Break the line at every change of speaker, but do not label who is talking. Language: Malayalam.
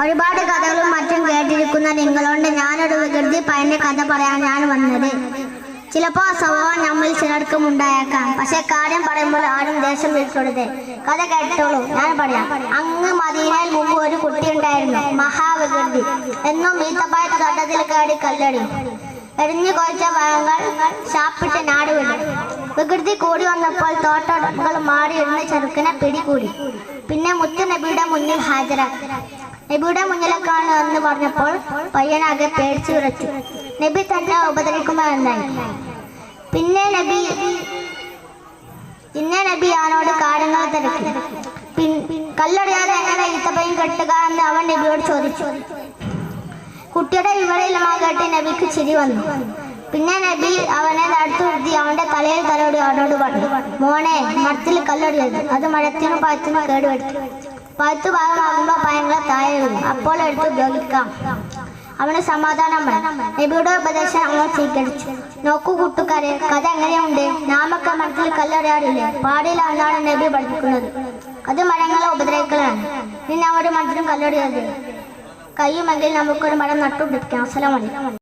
ഒരുപാട് കഥകളും മറ്റും കേട്ടിരിക്കുന്ന നിങ്ങളോട് ഞാനൊരു വികൃതി പയ്യന്റെ കഥ പറയാൻ ഞാൻ വന്നത്. ചിലപ്പോ ആ സ്വഭാവം നമ്മൾ ചിലർക്കും ഉണ്ടായേക്കാം. പക്ഷെ കാര്യം പറയുമ്പോൾ ആരും ദേഷ്യം വിളിക്കരുത് കഥ കേട്ടോളൂ. ഞാൻ പറയാം. അങ്ങ് മദീനയിൽ മുമ്പ് ഒരു കുട്ടി ഉണ്ടായിരുന്നു. മഹാവികൃതി. എന്നും ഈത്തപ്പായ തോട്ടത്തിൽ കയറി കല്ലടി എരിഞ്ഞു കൊഴിച്ച പഴങ്ങൾ ശാപ്പിട്ട് വികൃതി കൂടി വന്നപ്പോൾ തോട്ടങ്ങൾ മാറി ഇരുന്ന് ചെറുക്കനെ പിടികൂടി. പിന്നെ മുത്തു നബിയുടെ മുന്നിൽ ഹാജരാക്കി നബിയുടെ മുന്നിലേക്കാണ് എന്ന് പറഞ്ഞപ്പോൾ പയ്യനാകെ പേടിച്ചു വിറച്ചു. നബി തന്നെ ഉപദ്രവിക്കുമെന്നായി പിന്നെ നബി പിന്നെ നബി അവനോട് കാര്യങ്ങൾ തിരക്കി. കല്ലറിയാതെ എങ്ങനെ ഈത്തപ്പയും കെട്ടുക എന്ന് അവൻ നബിയോട് ചോദിച്ചു. കുട്ടിയുടെ വിവരയിലമാ കേട്ട് നബിക്ക് ചിരി വന്നു. പിന്നെ നബി അവനെ അടുത്തു അവനോട് പറഞ്ഞു മോനെ മരത്തിൽ കല്ലൊടിയത് അത് മരത്തിനും പഴത്തിനും കേടുവരുത്തി പഴുത്ത് ഭാഗമാകുമ്പോൾ പഴങ്ങളെ താഴെ വീഴും അപ്പോൾ എടുത്ത് ഉപയോഗിക്കാം. അവന് സമാധാനം വേണം നബിയുടെ ഉപദേശം അവൻ സ്വീകരിച്ചു. നോക്കൂ കൂട്ടുകാരെ കഥ എങ്ങനെയുണ്ട്? നാമൊക്കെ മരത്തിൽ കല്ലെറിയാറില്ലേ പാടില്ല എന്നാണ് നബി പഠിപ്പിക്കുന്നത്. അത് മരങ്ങളെ ഉപദ്രവിക്കലാണ്. ഇനി നാം ഒരു മരത്തിലും കല്ലെറിയരുത് കഴിയുമെങ്കിൽ നമുക്കൊരു മരം നട്ടുപിടിപ്പിക്കാം. അസലമണി